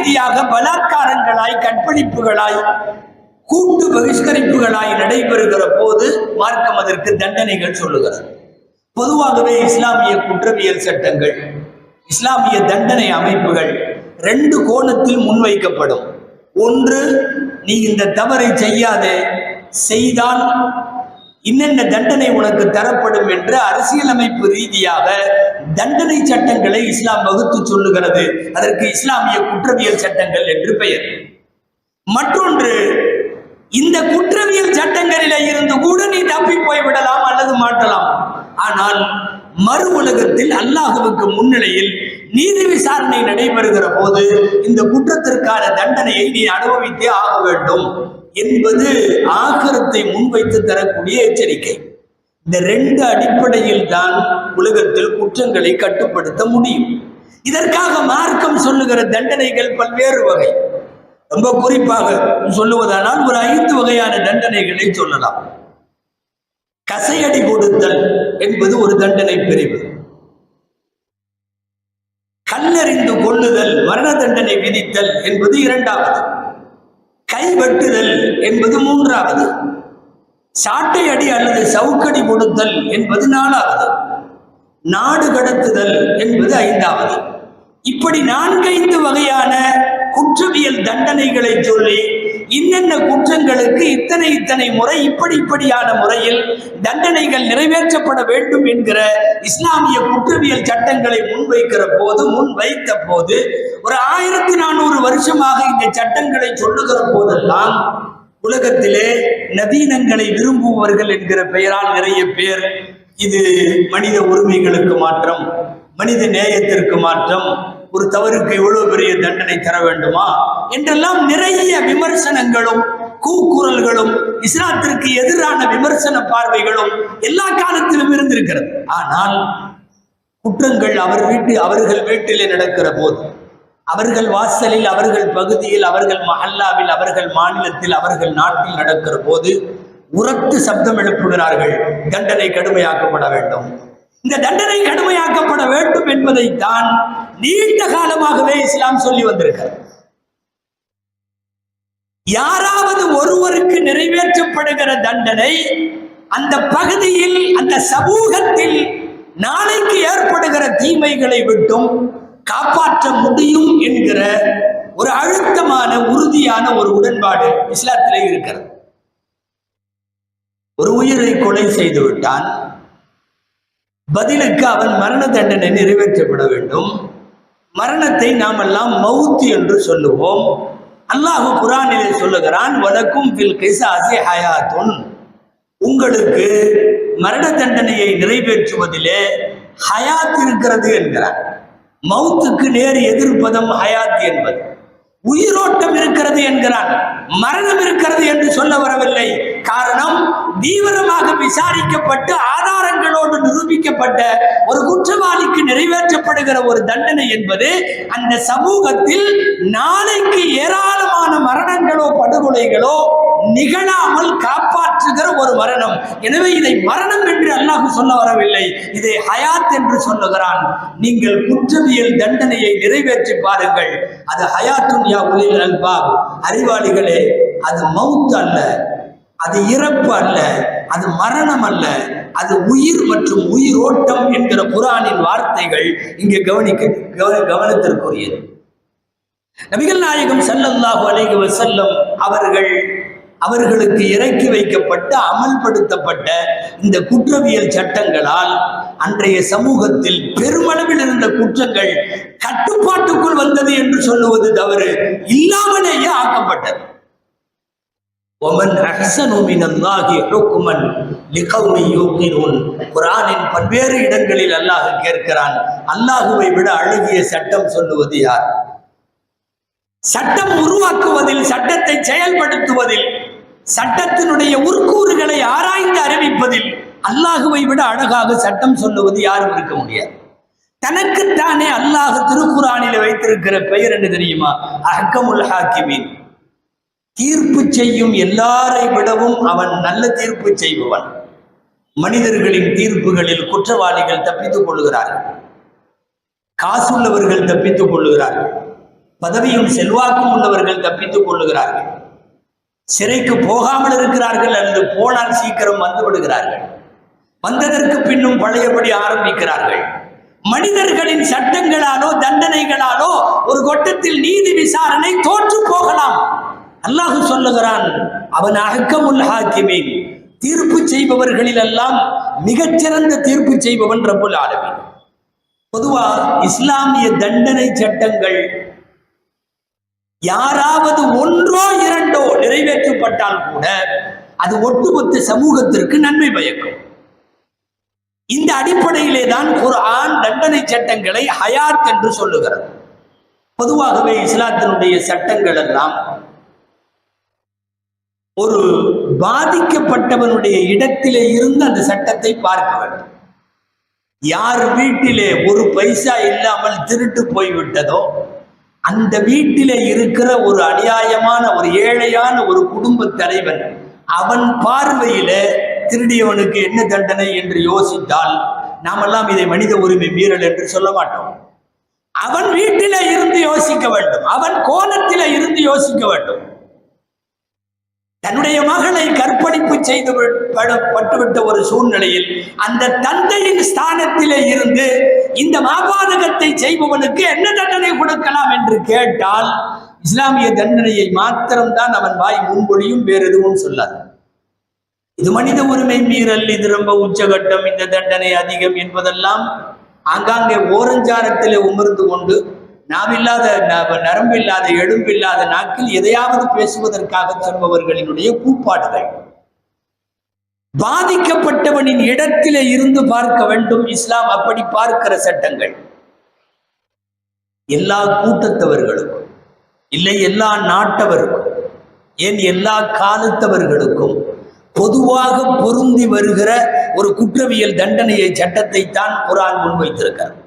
ரீதியாக பலாத்காரங்களாய் கற்பழிப்புகளாய் கூட்டு பகிஷ்கரிப்புகளாய் நடைபெறுகிற போது மார்க்கம் அதற்கு தண்டனைகள் சொல்லுகிறது. பொதுவாகவே இஸ்லாமிய குற்றவியல் சட்டங்கள் இஸ்லாமிய தண்டனை அமைப்புகள் ரெண்டு கோணத்தில் முன்வைக்கப்படும். ஒன்று நீ இந்த தவறை செய்யாதே செய்தால் இன்னென்ன தண்டனை உனக்கு தரப்படும் என்று அரசியலமைப்பு ரீதியாக தண்டனை சட்டங்களை இஸ்லாம் வகுத்து சொல்லுகிறது. அதற்கு இஸ்லாமிய குற்றவியல் சட்டங்கள் என்று பெயர். மற்றொன்று இந்த குற்றவியல் சட்டங்களில இருந்து கூட நீ தப்பி போய்விடலாம் அல்லது மாட்டலாம் ஆனால் மறு உலகத்தில் அல்லாஹுவுக்கு முன்னிலையில் நீதி விசாரணை நடைபெறுகிற போது இந்த குற்றத்திற்கான தண்டனையை நீ அனுபவித்தே ஆக வேண்டும். என்பது ஆகரத்தை முன்வைத்து தரக்கூடிய எச்சரிக்கை. இந்த ரெண்டு அடிப்படையில் தான் உலகத்தில் குற்றங்களை கட்டுப்படுத்த முடியும். இதற்காக மார்க்கம் சொல்லுகிற தண்டனைகள் பல்வேறு வகை. ரொம்ப குறிப்பாக சொல்லுவதானால் ஒரு ஐந்து வகையான தண்டனைகளை சொல்லலாம். கசையடி கொடுத்தல் என்பது ஒரு தண்டனை பிரிவு. கல்லறிந்து கொள்ளுதல் மரண தண்டனை விதித்தல் என்பது இரண்டாவது. கைவெட்டுதல் என்பது மூன்றாவது. சாட்டை அடி அல்லது சவுக்கடி கொடுத்தல் என்பது நாலாவது. நாடு கடத்துதல் என்பது ஐந்தாவது. இப்படி நான்கைந்து வகையான குற்றவியல் தண்டனைகளை சொல்லி இன்னென்ன குற்றங்களுக்கு இத்தனை இத்தனை முறை இப்படி இப்படியான முறையில் தண்டனைகள் நிறைவேற்றப்பட வேண்டும் என்கிற இஸ்லாமிய குற்றவியல் சட்டங்களை முன்வைக்கிற போது முன் வைத்த போது ஒரு ஆயிரத்தி நானூறு வருஷமாக இந்த சட்டங்களை சொல்லுகிற போதெல்லாம் உலகத்திலே நவீனங்களை விரும்புபவர்கள் என்கிற பெயரால் நிறைய பேர் இது மனித உரிமைகளுக்கு மாற்றம் மனித நேயத்திற்கு மாற்றம் ஒரு தவறுக்கு இவ்வளவு பெரிய தண்டனை தர வேண்டுமா? என்றெல்லாம் நிறைய விமர்சனங்களும் கூக்குரல்களும் இஸ்லாத்திற்கு எதிரான விமர்சன பார்வைகளும் எல்லா காலத்திலும் இருந்திருக்கிறது. ஆனால் குற்றங்கள் அவர் வீட்டு அவர்கள் வீட்டிலே நடக்கிற போது அவர்கள் வாசலில் அவர்கள் பகுதியில் அவர்கள் மஹல்லாவில் அவர்கள் மாநிலத்தில் அவர்கள் நாட்டில் நடக்கிற போது உரத்து சப்தம் எழுப்புகிறார்கள். தண்டனை கடுமையாக்கப்பட வேண்டும். இந்த தண்டனை கடுமையாக்கப்பட வேண்டும் என்பதைத்தான் நீண்ட மூலமாகவே இஸ்லாம் சொல்லி வந்திருக்கிறது யாராவது ஒருவருக்கு நிறைவேற்றப்படுகிற தண்டனை அந்த பகுதியில் அந்த சமூகத்தில் நாளைக்கு ஏற்படுகிற தீமைகளை விட்டும் காப்பாற்ற முடியும் என்கிற ஒரு அழுத்தமான உறுதியான ஒரு உடன்பாடு இஸ்லாத்திலே இருக்கிறது. ஒரு உயிரை கொலை செய்து விட்டான் பதிலுக்கு அவன் மரண தண்டனை நிறைவேற்றப்பட வேண்டும். மரணத்தை நாம் எல்லாம் மவுத்து என்று சொல்லுவோம். அல்லாஹ் குரானிலே சொல்லுகிறான் வலக்கும் பில் கிசாசி ஹயாத்துன். உங்களுக்கு மரண தண்டனையை நிறைவேற்றுவதிலே ஹயாத் இருக்கிறது என்கிறார். மவுத்துக்கு நேர் எதிர்ப்பதம் ஹயாத் என்பது. உயிரோட்டம் இருக்கிறது என்கிறான் மரணம் இருக்கிறது என்று சொல்ல வரவில்லை. காரணம் தீவிரமாக விசாரிக்கப்பட்டு ஆதாரங்களோடு நிரூபிக்கப்பட்ட ஒரு குற்ற நிறைவேற்றப்படுகிற ஒரு தண்டனை என்பது அந்த சமூகத்தில் நாளைக்கு ஏராளமான மரணங்களோ படுகொலைகளோ நிகழாமல் காப்பாற்றுகிற ஒரு மரணம். எனவே இதை மரணம் என்று அல்லாஹ் சொல்ல வரவில்லை. இதை ஹயாத் என்று சொல்லுகிறான். நீங்கள் குற்றவியல் தண்டனையை நிறைவேற்றி பாருங்கள். அது ஹயாத்துன் யா உலில் அல்பாப். அறிவாளிகளே அது மவுத் அல்ல. அது இறப்பு அல்ல அது மரணம் அல்ல அது உயிர் மற்றும் உயிரோட்டம் என்கிற குரானின் வார்த்தைகள் இங்கே கவனிக்க கவன கவனத்திற்குரியது. நபிகள் நாயகம் செல்லல்லாஹு அலைஹி செல்லும் அவர்கள் அவர்களுக்கு இறக்கி வைக்கப்பட்ட அமல்படுத்தப்பட்ட இந்த குற்றவியல் சட்டங்களால் அன்றைய சமூகத்தில் பெருமளவில் இருந்த குற்றங்கள் கட்டுப்பாட்டுக்குள் வந்தது என்று சொல்லுவது தவறு இல்லாமலேயே ஆக்கப்பட்டது. ஒமன் அஹ்சனு மினல்லாஹி ஹுக்மன் லிகௌமி யூகினூன் பல்வேறு இடங்களில் அல்லாஹ் கேட்கிறான். அல்லாஹுவை விட அழகிய சட்டம் சொல்லுவது யார்? சட்டம் உருவாக்குவதில் சட்டத்தை செயல்படுத்துவதில் சட்டத்தினுடைய உருக்கூறுகளை ஆராய்ந்து அறிவிப்பதில் அல்லாஹுவை விட அழகாக சட்டம் சொல்லுவது யாரும் இருக்க முடியாது. தனக்குத்தானே அல்லாஹ் திருக்குறானில் வைத்திருக்கிற பெயர் என்ன தெரியுமா? அஹ்கமுல் ஹாக்கிமீன். தீர்ப்பு செய்யும் எல்லாரை விடவும் அவன் நல்ல தீர்ப்பு செய்பவன். மனிதர்களின் தீர்ப்புகளில் குற்றவாளிகள் தப்பித்துக் கொள்கிறார்கள் காசுள்ளவர்கள் தப்பித்துக் கொள்ளுகிறார்கள். பதவியும் செல்வாக்கும் உள்ளவர்கள் தப்பித்துக் கொள்ளுகிறார்கள். சிறைக்கு போகாமல் இருக்கிறார்கள் அல்லது போனால் சீக்கிரம் வந்து விடுகிறார்கள். வந்ததற்கு பின்னும் பழையபடி ஆரம்பிக்கிறார்கள். மனிதர்களின் சட்டங்களாலோ தண்டனைகளாலோ ஒரு கொட்டத்தில் நீதி விசாரணை தோற்று போகலாம். அல்லாஹ் சொல்லுகிறான் அவன் அகக்கமுல் ஹாக்கிமீன். தீர்ப்பு செய்பவர்களில் எல்லாம் மிகச்சிறந்த தீர்ப்பு செய்பவன் ரப்புல் ஆலமீன். பொதுவா இஸ்லாமிய தண்டனை சட்டங்கள் யாராவது ஒன்றோ இரண்டோ நிறைவேற்றப்பட்டால் கூட அது ஒட்டுமொத்த சமூகத்திற்கு நன்மை பயக்கும். இந்த அடிப்படையிலே தான் குர்ஆன் தண்டனை சட்டங்களை ஹயாத் என்று சொல்லுகிறது. பொதுவாகவே இஸ்லாத்தினுடைய சட்டங்கள் எல்லாம் ஒரு பாதிக்கப்பட்டவனுடைய இடத்திலே இருந்து அந்த சட்டத்தை பார்க்க வேண்டும் யார் வீட்டிலே ஒரு பைசா இல்லாமல் திருட்டு போய்விட்டதோ அந்த வீட்டிலே இருக்கிற ஒரு அநியாயமான ஒரு ஏழையான ஒரு குடும்ப தலைவன் அவன் பார்வையிலே திருடியவனுக்கு என்ன தண்டனை என்று யோசித்தால் நாமெல்லாம் இதை மனித உரிமை மீறல் என்று சொல்ல மாட்டோம். அவன் வீட்டில இருந்து யோசிக்க வேண்டும். அவன் கோலத்தில இருந்து யோசிக்க வேண்டும். தன்னுடைய மகளை கற்பழிப்பு செய்து பட்டுவிட்ட ஒரு சூழ்நிலையில் அந்த தந்தையின் ஸ்தானத்திலே இருந்து இந்த மாபாதகத்தை செய்பவனுக்கு என்ன தண்டனை கொடுக்கலாம் என்று கேட்டால் இஸ்லாமிய தண்டனையை மாத்திரம்தான் அவன் வாய் முன்மொழியும் வேறு எதுவும் சொல்லாது. இது மனித உரிமை மீறல் இது ரொம்ப உச்சகட்டம் இந்த தண்டனை அதிகம் என்பதெல்லாம் ஆங்காங்கே ஓரஞ்சாரத்திலே உமர்ந்து கொண்டு நாவில்லாத ந- நரம்பில்லாத எழும்பில்லாத நாக்கில் எதையாவது பேசுவதற்காக சொல்பவர்களினுடைய கூப்பாடுகள் பாதிக்கப்பட்டவனின் இடத்திலே இருந்து பார்க்க வேண்டும். இஸ்லாம் அப்படி பார்க்கிற சட்டங்கள். எல்லா கூட்டத்தவர்களுக்கும் இல்லை எல்லா நாட்டவருக்கும் ஏன் எல்லா காலத்தவர்களுக்கும் பொதுவாக பொருந்தி வருகிற ஒரு குற்றவியல் தண்டனையை சட்டத்தை தான் குரான் முன்வைத்திருக்கிறது.